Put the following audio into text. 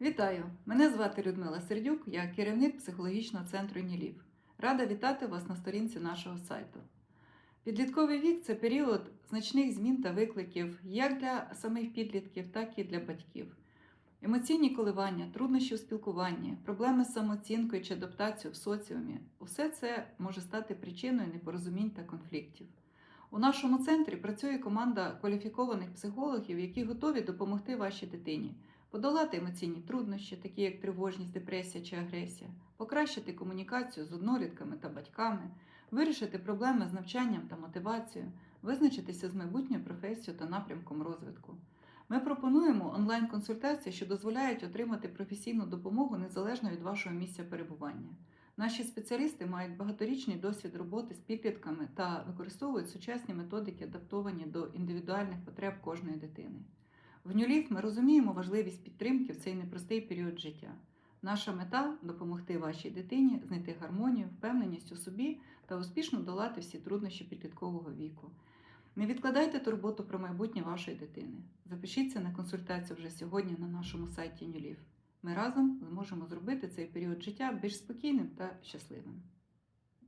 Вітаю! Мене звати Людмила Сердюк, я керівник психологічного центру Нілів. Рада вітати вас на сторінці нашого сайту. Підлітковий вік це період значних змін та викликів як для самих підлітків, так і для батьків. Емоційні коливання, труднощі у спілкуванні, проблеми з самооцінкою чи адаптацією в соціумі усе це може стати причиною непорозумінь та конфліктів. У нашому центрі працює команда кваліфікованих психологів, які готові допомогти вашій дитині подолати емоційні труднощі, такі як тривожність, депресія чи агресія, покращити комунікацію з однолітками та батьками, вирішити проблеми з навчанням та мотивацією, визначитися з майбутньою професією та напрямком розвитку. Ми пропонуємо онлайн-консультації, що дозволяють отримати професійну допомогу незалежно від вашого місця перебування. Наші спеціалісти мають багаторічний досвід роботи з підлітками та використовують сучасні методики, адаптовані до індивідуальних потреб кожної дитини. В Нюлів ми розуміємо важливість підтримки в цей непростий період життя. Наша мета допомогти вашій дитині знайти гармонію, впевненість у собі та успішно долати всі труднощі підліткового віку. Не відкладайте турботу про майбутнє вашої дитини. Запишіться на консультацію вже сьогодні на нашому сайті Нюлів. Ми разом зможемо зробити цей період життя більш спокійним та щасливим.